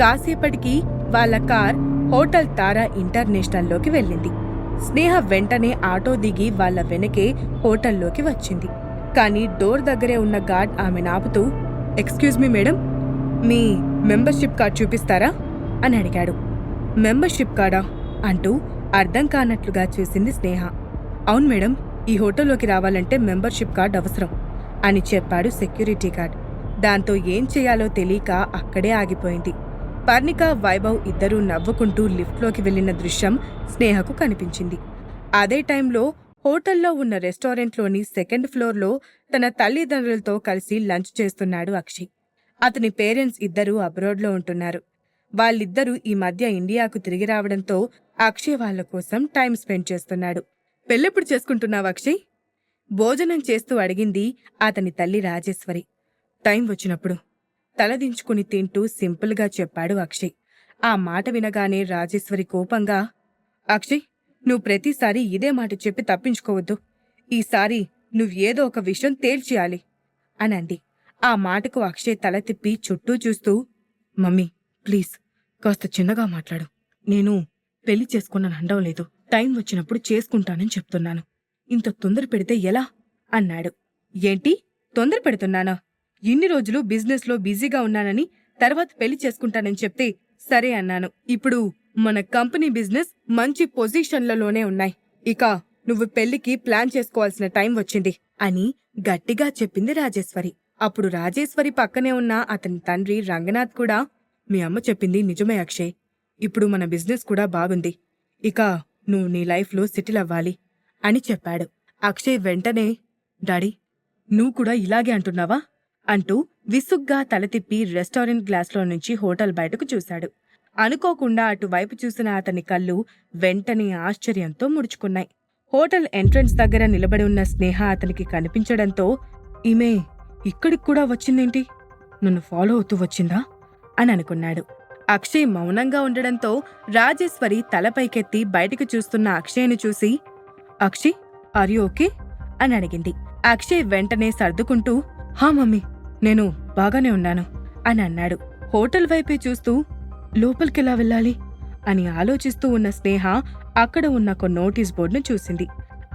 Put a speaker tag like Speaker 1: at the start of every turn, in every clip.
Speaker 1: కాసేపటికి వాళ్ళ car hotel తారా ఇంటర్నేషనల్లోకి వెళ్ళింది. స్నేహ వెంటనే ఆటో దిగి వాళ్ళ వెనకే హోటల్లోకి వచ్చింది. కానీ డోర్ దగ్గరే ఉన్న గార్డ్ ఆమె నాపుతూ ఎక్స్క్యూజ్ మీ మేడం మీ మెంబర్షిప్ కార్డ్ చూపిస్తారా? అని అడిగాడు. మెంబర్షిప్ కార్డా? అంటూ అర్థం కానట్లుగా చూసింది స్నేహ. అవును మేడం ఈ హోటల్లోకి రావాలంటే మెంబర్షిప్ కార్డ్ అవసరం అని చెప్పాడు సెక్యూరిటీ గార్డ్. దాంతో ఏం చేయాలో తెలియక అక్కడే ఆగిపోయింది. పర్ణిక వైభవ్ ఇద్దరూ నవ్వుకుంటూ లిఫ్ట్లోకి వెళ్ళిన దృశ్యం స్నేహకు కనిపించింది. అదే టైంలో హోటల్లో ఉన్న రెస్టారెంట్లోని సెకండ్ ఫ్లోర్లో తన తల్లిదండ్రులతో కలిసి లంచ్ చేస్తున్నాడు అక్షయ్ అతని పేరెంట్స్ ఇద్దరూ అబ్రాడ్లో ఉంటున్నారు. వాళ్ళిద్దరూ ఈ మధ్య ఇండియాకు తిరిగి రావడంతో అక్షయ్ వాళ్ళ కోసం టైం స్పెండ్ చేస్తున్నాడు. పెళ్ళెప్పుడు చేసుకుంటున్నావు అక్షయ్ భోజనం చేస్తూ అడిగింది అతని తల్లి రాజేశ్వరి. టైం వచ్చినప్పుడు. తలదించుకుని తింటూ సింపుల్గా చెప్పాడు అక్షయ్. ఆ మాట వినగానే రాజేశ్వరి కోపంగా అక్షయ్ నువ్వు ప్రతిసారి ఇదే మాట చెప్పి తప్పించుకోవద్దు. ఈసారి నువ్వేదో ఒక విషయం తేల్చేయాలి అనంది. ఆ మాటకు అక్షయ్ తల తిప్పి చుట్టూ చూస్తూ మమ్మీ ప్లీజ్ కాస్త చిన్నగా మాట్లాడు. నేను పెళ్ళి చేసుకున్నాను అండం లేదు. టైం వచ్చినప్పుడు చేసుకుంటానని చెప్తున్నాను. ఇంత తొందర పెడితే ఎలా? అన్నాడు. ఏంటి? తొందర పెడుతున్నానా? ఇన్ని రోజులు బిజినెస్లో బిజీగా ఉన్నానని తర్వాత పెళ్ళి చేసుకుంటానని చెప్తే సరే అన్నాను. ఇప్పుడు మన కంపెనీ బిజినెస్ మంచి పొజిషన్లలోనే ఉన్నాయి. ఇక నువ్వు పెళ్ళికి ప్లాన్ చేసుకోవాల్సిన టైం వచ్చింది అని గట్టిగా చెప్పింది రాజేశ్వరి. అప్పుడు రాజేశ్వరి పక్కనే ఉన్న అతని తండ్రి రంగనాథ్ కూడా మీ అమ్మ చెప్పింది నిజమే అక్షయ్. ఇప్పుడు మన బిజినెస్ కూడా బాగుంది. ఇక నువ్వు నీ లైఫ్లో సెటిల్ అవ్వాలి అని చెప్పాడు. అక్షయ్ వెంటనే డాడీ నువ్వు కూడా ఇలాగే అంటున్నావా? అంటూ విసుగ్గా తల తిప్పి రెస్టారెంట్ గ్లాస్లో నుంచి హోటల్ బయటకు చూశాడు. అనుకోకుండా అటువైపు చూసిన అతని కళ్ళు వెంటనే ఆశ్చర్యంతో ముడుచుకున్నాయి. హోటల్ ఎంట్రన్స్ దగ్గర నిలబడి ఉన్న స్నేహ అతనికి కనిపించడంతో ఈమె ఇక్కడికి కూడా వచ్చిందేంటి? నన్ను ఫాలో అవుతూ వచ్చిందా? అని అనుకున్నాడు. అక్షయ్ మౌనంగా ఉండడంతో రాజేశ్వరి తలపైకెత్తి బయటకు చూస్తున్న అక్షయ్ను చూసి అక్షయ్ ఆర్ ఓకే? అని అడిగింది. అక్షయ్ వెంటనే సర్దుకుంటూ హా మమ్మీ నేను బాగానే ఉన్నాను అని అన్నాడు. హోటల్ వైపే చూస్తూ లోపలికెలా వెళ్ళాలి? అని ఆలోచిస్తూ ఉన్న స్నేహ అక్కడ ఉన్న ఒక నోటీస్ బోర్డును చూసింది.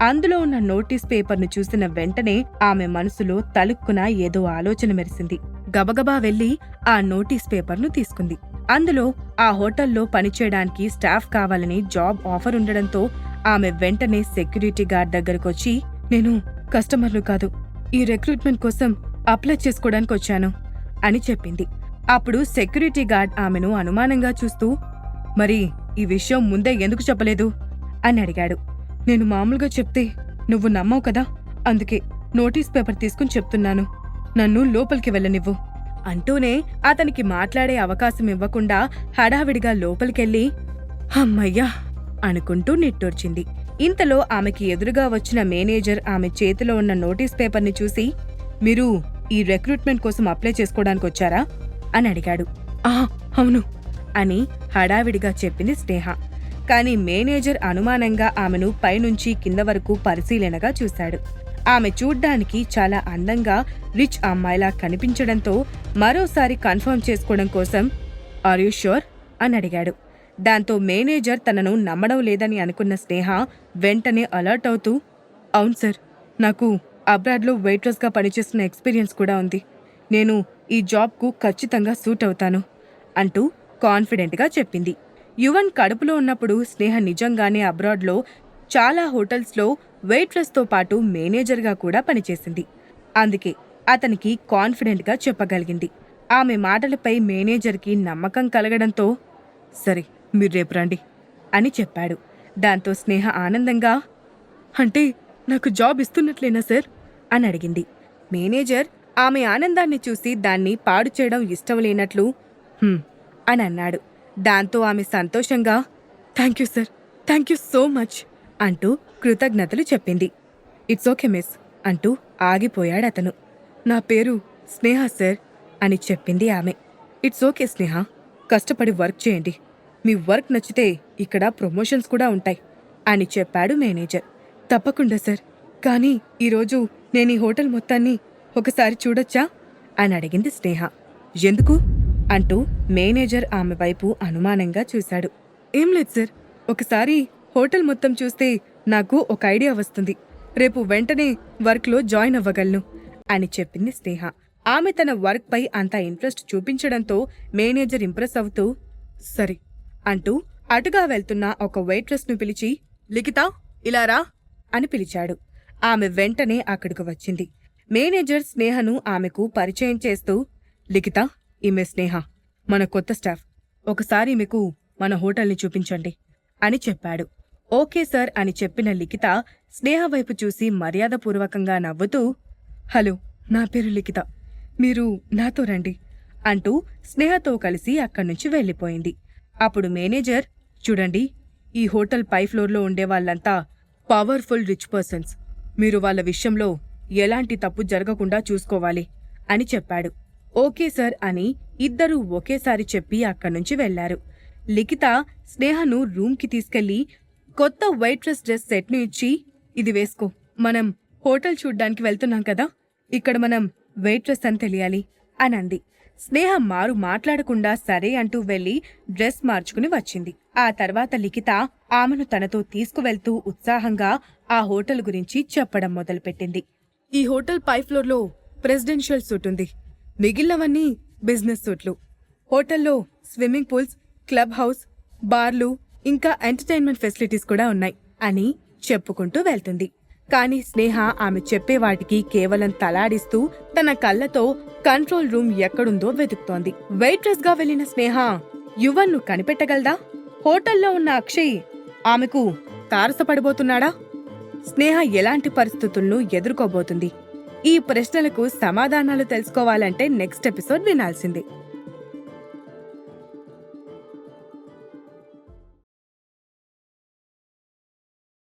Speaker 1: అందులో ఉన్న నోటీస్ పేపర్ను చూసిన వెంటనే ఆమె మనసులో తలుక్కున ఏదో ఆలోచన మెరిసింది. గబగబా వెళ్ళి ఆ నోటీస్ పేపర్ను తీసుకుంది. అందులో ఆ హోటల్లో పనిచేయడానికి స్టాఫ్ కావాలని జాబ్ ఆఫర్ ఉండడంతో ఆమె వెంటనే సెక్యూరిటీ గార్డ్ దగ్గరకొచ్చి నేను కస్టమర్లు కాదు. ఈ రిక్రూట్మెంట్ కోసం అప్లై చేసుకోవడానికి వచ్చాను అని చెప్పింది. అప్పుడు సెక్యూరిటీ గార్డ్ ఆమెను అనుమానంగా చూస్తూ మరి ఈ విషయం ముందే ఎందుకు చెప్పలేదు? అని అడిగాడు. నేను మామూలుగా చెప్తే నువ్వు నమ్మవు కదా అందుకే నోటీస్ పేపర్ తీసుకుని చెప్తున్నాను. నన్ను లోపలికి వెళ్ళనివ్వు. అంటూనే అతనికి మాట్లాడే అవకాశం ఇవ్వకుండా హడావిడిగా లోపలికెళ్ళి అమ్మయ్యా! అనుకుంటూ నిట్టూర్చింది. ఇంతలో ఆమెకి ఎదురుగా వచ్చిన మేనేజర్ ఆమె చేతిలో ఉన్న నోటీస్ పేపర్ని చూసి మీరు ఈ రిక్రూట్మెంట్ కోసం అప్లై చేసుకోవడానికి వచ్చారా? అని అడిగాడు. ఆ అవును. అని హడావిడిగా చెప్పింది స్నేహ. కాని మేనేజర్ అనుమానంగా ఆమెను పైనుంచి కింద వరకు పరిశీలనగా చూశాడు. ఆమె చూడ్డానికి చాలా అందంగా రిచ్ అమ్మాయిలా కనిపించడంతో మరోసారి కన్ఫర్మ్ చేసుకోవడం కోసం ఆర్ యూ ష్యూర్ అని అడిగాడు. దాంతో మేనేజర్ తనను నమ్మడం లేదని అనుకున్న స్నేహ వెంటనే అలర్ట్ అవుతూ అవును సార్ నాకు అబ్రాడ్లో వెయిట్రెస్గా పనిచేస్తున్న ఎక్స్పీరియన్స్ కూడా ఉంది. నేను ఈ జాబ్కు ఖచ్చితంగా సూట్ అవుతాను అంటూ కాన్ఫిడెంట్గా చెప్పింది. యువన్ కడుపులో ఉన్నప్పుడు స్నేహ నిజంగానే అబ్రాడ్లో చాలా హోటల్స్లో వెయిట్రెస్తో పాటు మేనేజర్గా కూడా పనిచేసింది. అందుకే అతనికి కాన్ఫిడెంట్గా చెప్పగలిగింది. ఆమె మాటలపై మేనేజర్కి నమ్మకం కలగడంతో సరే మీరు రేపు రండి అని చెప్పాడు. దాంతో స్నేహ ఆనందంగా అంటే నాకు జాబ్ ఇస్తున్నట్లేనా సార్? అని అడిగింది. మేనేజర్ ఆమె ఆనందాన్ని చూసి దాన్ని పాడు చేయడం ఇష్టం లేనట్లు అని అన్నాడు. దాంతో ఆమె సంతోషంగా thank you sir thank you so much అంటూ కృతజ్ఞతలు చెప్పింది. ఇట్స్ ఓకే మిస్ అంటూ ఆగిపోయాడు అతను. నా పేరు స్నేహ సార్ అని చెప్పింది ఆమె. ఇట్స్ ఓకే స్నేహ కష్టపడి వర్క్ చేయండి. మీ వర్క్ నచ్చితే ఇక్కడ ప్రమోషన్స్ కూడా ఉంటాయి అని చెప్పాడు మేనేజర్. తప్పకుండా సార్ కానీ ఈరోజు నేను ఈ హోటల్ మొత్తాన్ని ఒకసారి చూడొచ్చా? అని అడిగింది స్నేహ. ఎందుకు? అంటూ మేనేజర్ ఆమె వైపు అనుమానంగా చూశాడు. ఏం లేదు సార్. ఒకసారి హోటల్ మొత్తం చూస్తే నాకు ఒక ఐడియా వస్తుంది. రేపు వెంటనే వర్క్లో జాయిన్ అవ్వగలను అని చెప్పింది స్నేహ. ఆమె తన వర్క్పై అంత ఇంట్రెస్ట్ చూపించడంతో మేనేజర్ ఇంప్రెస్ అవుతూ సరే అంటూ అటుగా వెళ్తున్న ఒక వెయిట్రెస్ను పిలిచి లిఖిత ఇలా రా అని పిలిచాడు. ఆమె వెంటనే అక్కడికి వచ్చింది. మేనేజర్ స్నేహను ఆమెకు పరిచయం చేస్తూ లిఖిత ఈమె స్నేహ మన కొత్త స్టాఫ్. ఒకసారి మీకు మన హోటల్ని చూపించండి అని చెప్పాడు. ఓకే సార్ అని చెప్పిన లిఖిత స్నేహ వైపు చూసి మర్యాదపూర్వకంగా నవ్వుతూ హలో నా పేరు లిఖిత. మీరు నాతో రండి అంటూ స్నేహతో కలిసి అక్కడి నుంచి వెళ్ళిపోయింది. అప్పుడు మేనేజర్ చూడండి ఈ హోటల్ పై ఫ్లోర్లో ఉండేవాళ్ళంతా పవర్ఫుల్ రిచ్ పర్సన్స్. మీరు వాళ్ళ విషయంలో ఎలాంటి తప్పు జరగకుండా చూసుకోవాలి అని చెప్పాడు. ఓకే సార్ అని ఇద్దరూ ఒకేసారి చెప్పి అక్కడి నుంచి వెళ్ళారు లిఖిత స్నేహను రూమ్కి తీసుకెళ్ళి కొత్త వైట్ డ్రెస్ డ్రెస్ సెట్ను ఇచ్చి ఇది వేసుకో మనం హోటల్ చూడ్డానికి వెళ్తున్నాం కదా ఇక్కడ మనం వెయిట్రెస్ అని తెలియాలి అని స్నేహ మారు మాట్లాడకుండా సరే అంటూ వెళ్ళి డ్రెస్ మార్చుకుని వచ్చింది. ఆ తర్వాత లిఖిత ఆమెను తనతో తీసుకువెళ్తూ ఉత్సాహంగా ఆ హోటల్ గురించి చెప్పడం మొదలుపెట్టింది. ఈ హోటల్ పై ఫ్లోర్లో ప్రెసిడెన్షియల్ సూట్ ఉంది. మిగిలినవన్నీ బిజినెస్ సూట్లు. హోటల్లో స్విమ్మింగ్ పూల్స్ క్లబ్ హౌస్ బార్లు ఇంకా ఎంటర్టైన్మెంట్ ఫెసిలిటీస్ కూడా ఉన్నాయి అని చెప్పుకుంటూ వెళ్తుంది. కానీ స్నేహ ఆమె చెప్పే వాటికి కేవలం తలాడిస్తూ తన కళ్ళతో కంట్రోల్ రూమ్ ఎక్కడుందో వెతుకుతోంది. వెయిట్రెస్గా వెళ్ళిన స్నేహ యువన్ను కనిపెట్టగలదా? హోటల్లో ఉన్న అక్షయ్ ఆమెకు తారసపడిపోతున్నాడా స్నేహ ఎలాంటి పరిస్థితులను ఎదుర్కోబోతుంది? ఈ ప్రశ్నలకు సమాధానాలు తెలుసుకోవాలంటే నెక్స్ట్ ఎపిసోడ్ వినాల్సిందే.